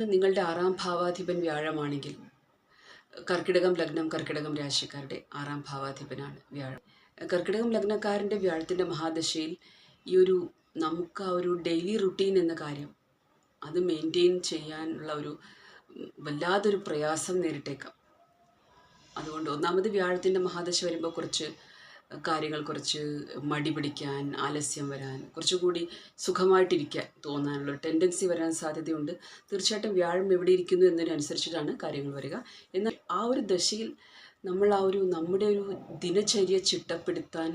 നിങ്ങളുടെ ആറാം ഭാവാധിപൻ വ്യാഴമാണെങ്കിൽ കർക്കിടകം ലഗ്നം കർക്കിടകം രാശിക്കാരുടെ ആറാം ഭാവാധിപനാണ് വ്യാഴം. കർക്കിടകം ലഗ്നക്കാരന്റെ വ്യാഴത്തിന്റെ മഹാദശയിൽ ഈ ഒരു നമുക്ക് ആ ഒരു ഡെയിലി റുട്ടീൻ എന്ന കാര്യം അത് മെയിന്റെയിൻ ചെയ്യാനുള്ള ഒരു വല്ലാതൊരു പ്രയാസം നേരിട്ടേക്കാം. അതുകൊണ്ട് ഒന്നാമത് വ്യാഴത്തിന്റെ മഹാദശ വരുമ്പോൾ കുറച്ച് കാര്യങ്ങൾ കുറച്ച് മടി പിടിക്കാൻ ആലസ്യം വരാൻ കുറച്ചുകൂടി സുഖമായിട്ടിരിക്കാൻ തോന്നാനുള്ള ടെൻഡൻസി വരാൻ സാധ്യതയുണ്ട്. തീർച്ചയായിട്ടും വ്യാഴം എവിടെ ഇരിക്കുന്നു എന്നതിനനുസരിച്ചിട്ടാണ് കാര്യങ്ങൾ വരിക. എന്നാൽ ആ ഒരു ദശയിൽ നമ്മൾ ആ ഒരു നമ്മുടെ ഒരു ദിനചര്യ ചിട്ടപ്പെടുത്താൻ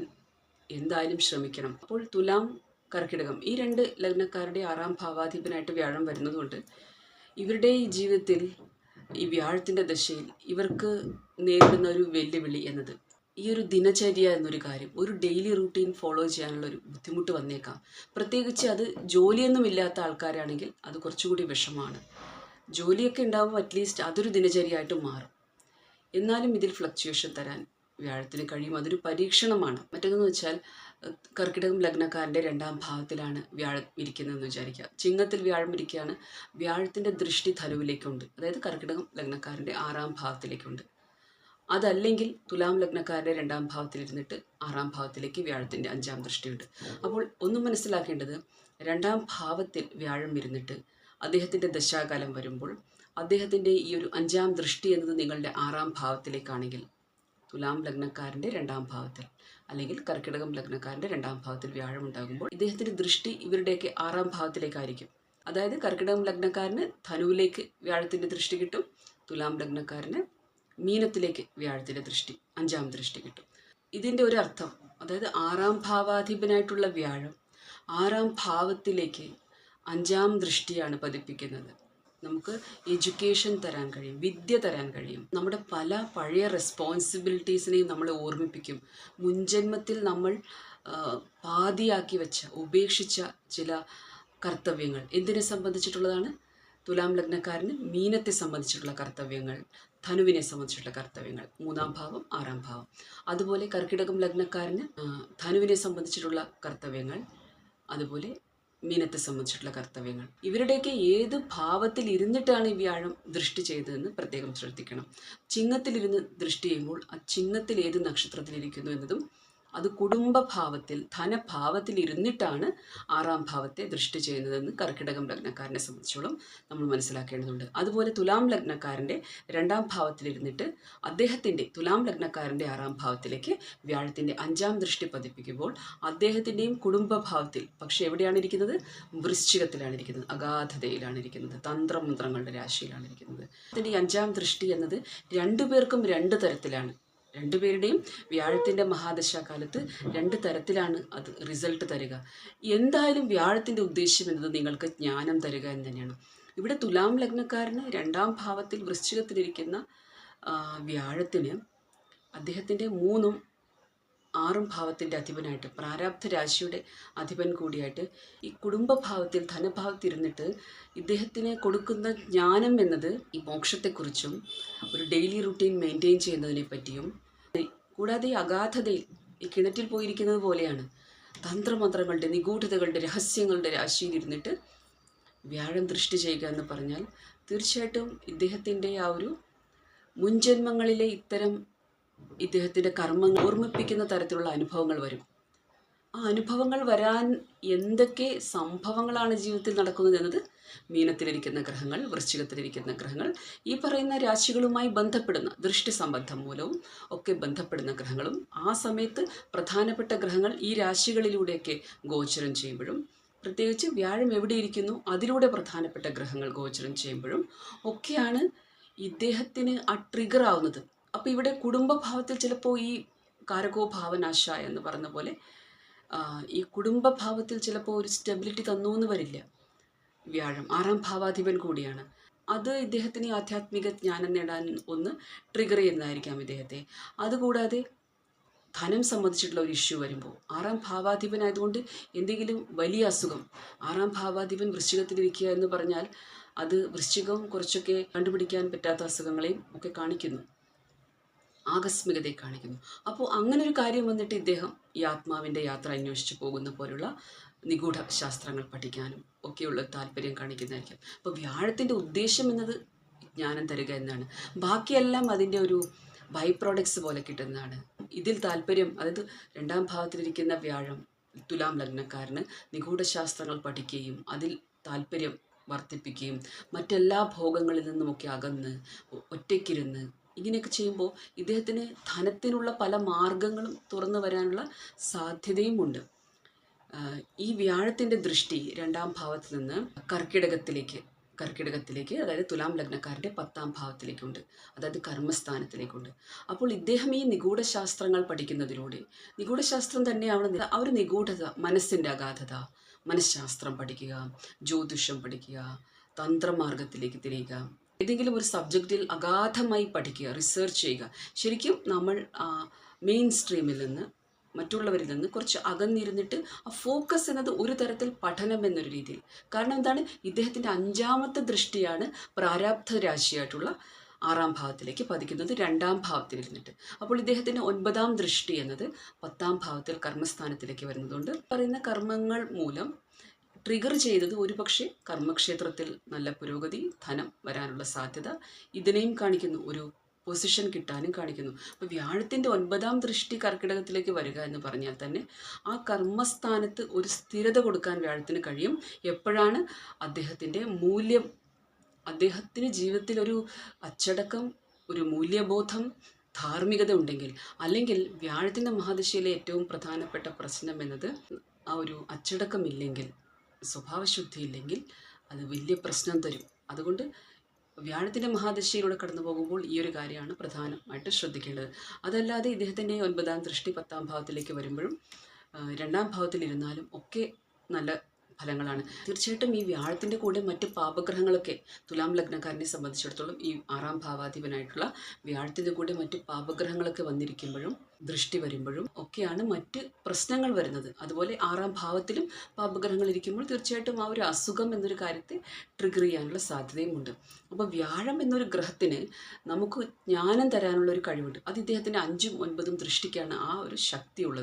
എന്തായാലും ശ്രമിക്കണം. അപ്പോൾ തുലാം കർക്കിടകം ഈ രണ്ട് ലഗ്നക്കാരുടെ ആറാം ഭാവാധിപനായിട്ട് വ്യാഴം വരുന്നതുകൊണ്ട് ഇവരുടെ ഈ ജീവിതത്തിൽ ഈ വ്യാഴത്തിന്റെ ദശയിൽ ഇവർക്ക് നേരിടുന്ന ഒരു വെല്ലുവിളി എന്നത് ഈ ഒരു ദിനചര്യ എന്നൊരു കാര്യം ഒരു ഡെയിലി റൂട്ടീൻ ഫോളോ ചെയ്യാനുള്ള ഒരു ബുദ്ധിമുട്ട് വന്നേക്കാം. പ്രത്യേകിച്ച് അത് ജോലിയൊന്നും ഇല്ലാത്ത ആൾക്കാരാണെങ്കിൽ അത് കുറച്ചുകൂടി വിഷമാണ്. ജോലിയൊക്കെ ഉണ്ടാകുമ്പോൾ അറ്റ്ലീസ്റ്റ് അതൊരു ദിനചര്യയായിട്ട് മാറും. എന്നാലും ഇതിൽ ഫ്ലക്ച്വേഷൻ തരാൻ വ്യാഴത്തിന് കഴിയും. അതൊരു പരീക്ഷണമാണ്. മറ്റൊന്നെന്ന് വെച്ചാൽ കർക്കിടകം ലഗ്നക്കാരന്റെ രണ്ടാം ഭാവത്തിലാണ് വ്യാഴം ഇരിക്കുന്നതെന്ന് വിചാരിക്കുക. ചിങ്ങത്തിൽ വ്യാഴം ഇരിക്കുകയാണ്. വ്യാഴത്തിന്റെ ദൃഷ്ടി ധനുവിലേക്കുണ്ട്. അതായത് കർക്കിടകം ലഗ്നക്കാരന്റെ ആറാം ഭാവത്തിലേക്കുണ്ട്. അതല്ലെങ്കിൽ തുലാം ലഗ്നക്കാരുടെ രണ്ടാം ഭാവത്തിലിരുന്നിട്ട് ആറാം ഭാവത്തിലേക്ക് വ്യാഴത്തിന്റെ അഞ്ചാം ദൃഷ്ടിയുണ്ട്. അപ്പോൾ ഒന്നും മനസ്സിലാക്കേണ്ടത് രണ്ടാം ഭാവത്തിൽ വ്യാഴം ഇരുന്നിട്ട് അദ്ദേഹത്തിന്റെ ദശാകാലം വരുമ്പോൾ അദ്ദേഹത്തിന്റെ ഈ ഒരു അഞ്ചാം ദൃഷ്ടി എന്നത് നിങ്ങളുടെ ആറാം ഭാവത്തിലേക്കാണെങ്കിൽ തുലാം ലഗ്നക്കാരന്റെ രണ്ടാം ഭാവത്തിൽ അല്ലെങ്കിൽ കർക്കിടകം ലഗ്നക്കാരന്റെ രണ്ടാം ഭാവത്തിൽ വ്യാഴം ഉണ്ടാകുമ്പോൾ ഇദ്ദേഹത്തിന്റെ ദൃഷ്ടി ഇവരുടെയൊക്കെ ആറാം ഭാവത്തിലേക്കായിരിക്കും. അതായത് കർക്കിടകം ലഗ്നക്കാരന് ധനുവിലേക്ക് വ്യാഴത്തിന്റെ ദൃഷ്ടി കിട്ടും തുലാം ലഗ്നക്കാരന് മീനത്തിലേക്ക് വ്യാഴത്തിന്റെ ദൃഷ്ടി അഞ്ചാം ദൃഷ്ടി കിട്ടും. ഇതിന്റെ ഒരു അർത്ഥം അതായത് ആറാം ഭാവാധിപനായിട്ടുള്ള വ്യാഴം ആറാം ഭാവത്തിലേക്ക് അഞ്ചാം ദൃഷ്ടിയാണ് പതിപ്പിക്കുന്നത്. നമുക്ക് എഡ്യൂക്കേഷൻ തരാൻ കഴിയും വിദ്യ തരാൻ കഴിയും. നമ്മുടെ പല പഴയ റെസ്പോൺസിബിലിറ്റീസിനെയും നമ്മൾ ഓർമ്മിപ്പിക്കും. മുൻജന്മത്തിൽ നമ്മൾ പാതിയാക്കി വെച്ച ഉപേക്ഷിച്ച ചില കർത്തവ്യങ്ങൾ എന്തിനെ സംബന്ധിച്ചിട്ടുള്ളതാണ്? തുലാം ലഗ്നക്കാരന് മീനത്തെ സംബന്ധിച്ചിട്ടുള്ള കർത്തവ്യങ്ങൾ ധനുവിനെ സംബന്ധിച്ചിട്ടുള്ള കർത്തവ്യങ്ങൾ മൂന്നാം ഭാവം ആറാം ഭാവം. അതുപോലെ കർക്കിടകം ലഗ്നക്കാരന് ധനുവിനെ സംബന്ധിച്ചിട്ടുള്ള കർത്തവ്യങ്ങൾ അതുപോലെ മീനത്തെ സംബന്ധിച്ചിട്ടുള്ള കർത്തവ്യങ്ങൾ. ഇവരുടെയൊക്കെ ഏത് ഭാവത്തിൽ ഇരുന്നിട്ടാണ് ഈ വ്യാഴം ദൃഷ്ടി ചെയ്തതെന്ന് പ്രത്യേകം ശ്രദ്ധിക്കണം. ചിങ്ങത്തിലിരുന്ന് ദൃഷ്ടി ചെയ്യുമ്പോൾ ആ ചിങ്ങത്തിൽ ഏത് നക്ഷത്രത്തിലിരിക്കുന്നു എന്നതും അത് കുടുംബഭാവത്തിൽ ധനഭാവത്തിൽ ഇരുന്നിട്ടാണ് ആറാം ഭാവത്തെ ദൃഷ്ടി ചെയ്യുന്നതെന്ന് കർക്കിടകം ലഗ്നക്കാരനെ സംബന്ധിച്ചോളം നമ്മൾ മനസ്സിലാക്കേണ്ടതുണ്ട്. അതുപോലെ തുലാം ലഗ്നക്കാരന്റെ രണ്ടാം ഭാവത്തിലിരുന്നിട്ട് അദ്ദേഹത്തിന്റെ തുലാം ലഗ്നക്കാരന്റെ ആറാം ഭാവത്തിലേക്ക് വ്യാഴത്തിന്റെ അഞ്ചാം ദൃഷ്ടി പതിപ്പിക്കുമ്പോൾ അദ്ദേഹത്തിന്റെയും കുടുംബഭാവത്തിൽ പക്ഷേ എവിടെയാണ് ഇരിക്കുന്നത്? വൃശ്ചികത്തിലാണ് ഇരിക്കുന്നത് അഗാധതയിലാണ് ഇരിക്കുന്നത് തന്ത്രമന്ത്രങ്ങളുടെ രാശിയിലാണ് ഇരിക്കുന്നത് അതിന്റെ അഞ്ചാം ദൃഷ്ടി എന്നത് രണ്ടു പേർക്കും രണ്ട് തരത്തിലാണ്. രണ്ടുപേരുടെയും വ്യാഴത്തിന്റെ മഹാദശാകാലത്ത് രണ്ട് തരത്തിലാണ് അത് റിസൾട്ട് തരിക. എന്തായാലും വ്യാഴത്തിന്റെ ഉദ്ദേശം എന്നത് നിങ്ങൾക്ക് ജ്ഞാനം തരിക എന്ന് തന്നെയാണ്. ഇവിടെ തുലാം ലഗ്നക്കാരന് രണ്ടാം ഭാവത്തിൽ വൃശ്ചികത്തിലിരിക്കുന്ന വ്യാഴത്തിന് അദ്ദേഹത്തിന്റെ മൂന്നും ആറും ഭാവത്തിന്റെ അധിപനായിട്ട് പ്രാരാബ്ധ രാശിയുടെ അധിപൻ കൂടിയായിട്ട് ഈ കുടുംബഭാവത്തിൽ ധനഭാവത്തിൽ ഇരുന്നിട്ട് ഇദ്ദേഹത്തിന് കൊടുക്കുന്ന ജ്ഞാനം എന്നത് ഈ മോക്ഷത്തെക്കുറിച്ചും ഒരു ഡെയിലി റുട്ടീൻ മെയിന്റെയിൻ ചെയ്യുന്നതിനെ പറ്റിയും കൂടാതെ ഈ അഗാധതയിൽ ഈ കിണറ്റിൽ പോയിരിക്കുന്നത് പോലെയാണ്. തന്ത്രമന്ത്രങ്ങളുടെ നിഗൂഢതകളുടെ രഹസ്യങ്ങളുടെ രാശിയിൽ ഇരുന്നിട്ട് വ്യാഴം ദൃഷ്ടി ചെയ്യുക എന്ന് പറഞ്ഞാൽ തീർച്ചയായിട്ടും ഇദ്ദേഹത്തിന്റെ ആ ഒരു മുൻജന്മങ്ങളിലെ ഇത്തരം ഇദ്ദേഹത്തിന്റെ കർമ്മങ്ങൾ ഓർമ്മിപ്പിക്കുന്ന തരത്തിലുള്ള അനുഭവങ്ങൾ വരും. ആ അനുഭവങ്ങൾ വരാൻ എന്തൊക്കെ സംഭവങ്ങളാണ് ജീവിതത്തിൽ നടക്കുന്നത് എന്നത് മീനത്തിലിരിക്കുന്ന ഗ്രഹങ്ങൾ വൃശ്ചികത്തിലിരിക്കുന്ന ഗ്രഹങ്ങൾ ഈ പറയുന്ന രാശികളുമായി ബന്ധപ്പെടുന്ന ദൃഷ്ടി സംബന്ധം മൂലവും ഒക്കെ ബന്ധപ്പെടുന്ന ഗ്രഹങ്ങളും ആ സമയത്ത് പ്രധാനപ്പെട്ട ഗ്രഹങ്ങൾ ഈ രാശികളിലൂടെയൊക്കെ ഗോചരം ചെയ്യുമ്പോഴും പ്രത്യേകിച്ച് വ്യാഴം എവിടെയിരിക്കുന്നു അതിലൂടെ പ്രധാനപ്പെട്ട ഗ്രഹങ്ങൾ ഗോചരം ചെയ്യുമ്പോഴും ഒക്കെയാണ് ഇദ്ദേഹത്തിന് ആ ട്രിഗർ ആവുന്നത്. അപ്പോൾ ഇവിടെ കുടുംബഭാവത്തിൽ ചിലപ്പോൾ ഈ കാരകോ ഭാവനാശ എന്ന് പറഞ്ഞ പോലെ ഈ കുടുംബഭാവത്തിൽ ചിലപ്പോൾ ഒരു സ്റ്റെബിലിറ്റി തന്നു എന്ന് വരില്ല. വ്യാഴം ആറാം ഭാവാധിപൻ കൂടിയാണ്. അത് ഇദ്ദേഹത്തിന് ആധ്യാത്മിക ജ്ഞാനം നേടാൻ ഒന്ന് ട്രിഗർ ചെയ്യുന്നതായിരിക്കാം ഇദ്ദേഹത്തെ. അതുകൂടാതെ ധനം സംബന്ധിച്ചിട്ടുള്ള ഒരു ഇഷ്യൂ വരുമ്പോൾ ആറാം ഭാവാധിപനായതുകൊണ്ട് എന്തെങ്കിലും വലിയ അസുഖം ആറാം ഭാവാധിപൻ വൃശ്ചികത്തിലിരിക്കുക എന്ന് പറഞ്ഞാൽ അത് വൃശ്ചികം കുറച്ചൊക്കെ കണ്ടുപിടിക്കാൻ പറ്റാത്ത അസുഖങ്ങളെയും ഒക്കെ കാണിക്കുന്നു. ആകസ്മികതയെ കാണിക്കുന്നു. അപ്പോൾ അങ്ങനെ ഒരു കാര്യം വന്നിട്ട് ഇദ്ദേഹം ഈ ആത്മാവിന്റെ യാത്ര അന്വേഷിച്ച് പോകുന്ന പോലുള്ള നിഗൂഢ ശാസ്ത്രങ്ങൾ പഠിക്കാനും ഒക്കെയുള്ള താല്പര്യം കാണിക്കുന്നതായിരിക്കും. അപ്പോൾ വ്യാഴത്തിന്റെ ഉദ്ദേശം എന്നത് ജ്ഞാനം തരിക എന്നാണ്. ബാക്കിയെല്ലാം അതിന്റെ ഒരു ബൈ പ്രോഡക്ട്സ് പോലെ കിട്ടുന്നതാണ്. ഇതിൽ താല്പര്യം അതായത് രണ്ടാം ഭാവത്തിലിരിക്കുന്ന വ്യാഴം തുലാം ലഗ്നക്കാരന് നിഗൂഢ ശാസ്ത്രങ്ങൾ പഠിക്കുകയും അതിൽ താല്പര്യം വർദ്ധിപ്പിക്കുകയും മറ്റെല്ലാ ഭോഗങ്ങളിൽ നിന്നുമൊക്കെ അകന്ന് ഒറ്റയ്ക്കിരുന്ന് ഇങ്ങനെയൊക്കെ ചെയ്യുമ്പോൾ ഇദ്ദേഹത്തിന് ധനത്തിനുള്ള പല മാർഗങ്ങളും തുറന്നു വരാനുള്ള സാധ്യതയുമുണ്ട്. ഈ വ്യാഴത്തിന്റെ ദൃഷ്ടി രണ്ടാം ഭാവത്തിൽ നിന്ന് കർക്കിടകത്തിലേക്ക് കർക്കിടകത്തിലേക്ക് അതായത് തുലാം ലഗ്നക്കാരന്റെ പത്താം ഭാവത്തിലേക്കുണ്ട്. അതായത് കർമ്മസ്ഥാനത്തിലേക്കുണ്ട്. അപ്പോൾ ഇദ്ദേഹം ഈ നിഗൂഢശാസ്ത്രങ്ങൾ പഠിക്കുന്നതിലൂടെ നിഗൂഢശാസ്ത്രം തന്നെയാണ് ആ ഒരു നിഗൂഢത മനസ്സിന്റെ അഗാധത മനഃശാസ്ത്രം പഠിക്കുക ജ്യോതിഷം പഠിക്കുക തന്ത്രമാർഗത്തിലേക്ക് തിരിയുക ഏതെങ്കിലും ഒരു സബ്ജക്റ്റിൽ അഗാധമായി പഠിക്കുക റിസർച്ച് ചെയ്യുക. ശരിക്കും നമ്മൾ മെയിൻ സ്ട്രീമിൽ നിന്ന് മറ്റുള്ളവരിൽ നിന്ന് കുറച്ച് അകന്നിരുന്നിട്ട് ആ ഫോക്കസ് എന്നത് ഒരു തരത്തിൽ പഠനം എന്നൊരു രീതിയിൽ. കാരണം എന്താണ്? ഇദ്ദേഹത്തിന്റെ അഞ്ചാമത്തെ ദൃഷ്ടിയാണ് പ്രാരാബ്ധ രാശിയായിട്ടുള്ള ആറാം ഭാവത്തിലേക്ക് പതിക്കുന്നത് രണ്ടാം ഭാവത്തിലിരുന്നിട്ട് അപ്പോൾ ഇദ്ദേഹത്തിന്റെ ഒൻപതാം ദൃഷ്ടി എന്നത് പത്താം ഭാവത്തിൽ കർമ്മസ്ഥാനത്തിലേക്ക് വരുന്നതുകൊണ്ട് പറയുന്ന കർമ്മങ്ങൾ മൂലം ട്രിഗർ ചെയ്തത് ഒരുപക്ഷെ കർമ്മക്ഷേത്രത്തിൽ നല്ല പുരോഗതി ധനം വരാനുള്ള സാധ്യത ഇതിനെയും കാണിക്കുന്നു. ഒരു പൊസിഷൻ കിട്ടാനും കാണിക്കുന്നു. അപ്പോൾ വ്യാഴത്തിന്റെ ഒൻപതാം ദൃഷ്ടി കർക്കിടകത്തിലേക്ക് വരിക എന്ന് പറഞ്ഞാൽ തന്നെ ആ കർമ്മസ്ഥാനത്ത് ഒരു സ്ഥിരത കൊടുക്കാൻ വ്യാഴത്തിന് കഴിയും. എപ്പോഴാണ്? അദ്ദേഹത്തിന്റെ മൂല്യം അദ്ദേഹത്തിന് ജീവിതത്തിൽ ഒരു അച്ചടക്കം ഒരു മൂല്യബോധം ധാർമ്മികത ഉണ്ടെങ്കിൽ അല്ലെങ്കിൽ വ്യാഴത്തിന്റെ മഹാദശയിലെ ഏറ്റവും പ്രധാനപ്പെട്ട പ്രശ്നം എന്നത് ആ ഒരു അച്ചടക്കമില്ലെങ്കിൽ സ്വഭാവശുദ്ധി ഇല്ലെങ്കിൽ അത് വലിയ പ്രശ്നം തരും. അതുകൊണ്ട് വ്യാഴത്തിന്റെ മഹാദശയിലൂടെ കടന്നു പോകുമ്പോൾ ഈ ഒരു കാര്യമാണ് പ്രധാനമായിട്ട് ശ്രദ്ധിക്കേണ്ടത്. അതല്ലാതെ ഇദ്ദേഹത്തിന്റെ ഒൻപതാം ദൃഷ്ടി പത്താം ഭാവത്തിലേക്ക് വരുമ്പോഴും രണ്ടാം ഭാവത്തിലിരുന്നാലും ഒക്കെ നല്ല ഫലങ്ങളാണ്. തീർച്ചയായിട്ടും ഈ വ്യാഴത്തിന്റെ കൂടെ മറ്റ് പാപഗ്രഹങ്ങളൊക്കെ തുലാം ലഗ്നക്കാരനെ സംബന്ധിച്ചിടത്തോളം ഈ ആറാം ഭാവാധിപനായിട്ടുള്ള വ്യാഴത്തിന്റെ കൂടെ മറ്റ് പാപഗ്രഹങ്ങളൊക്കെ വന്നിരിക്കുമ്പോഴും ദൃഷ്ടി വരുമ്പോഴും ഒക്കെയാണ് മറ്റ് പ്രശ്നങ്ങൾ വരുന്നത്. അതുപോലെ ആറാം ഭാവത്തിലും പാപഗ്രഹങ്ങൾ ഇരിക്കുമ്പോൾ തീർച്ചയായിട്ടും ആ ഒരു അസുഖം എന്നൊരു കാര്യത്തെ ട്രിഗർ ചെയ്യാനുള്ള സാധ്യതയുമുണ്ട്. അപ്പോൾ വ്യാഴം എന്നൊരു ഗ്രഹത്തിന് നമുക്ക് ജ്ഞാനം തരാനുള്ള ഒരു കഴിവുണ്ട്. അത് ഇദ്ദേഹത്തിന്റെ അഞ്ചും ഒൻപതും ദൃഷ്ടിക്കാണ് ആ ഒരു ശക്തിയുള്ളത്.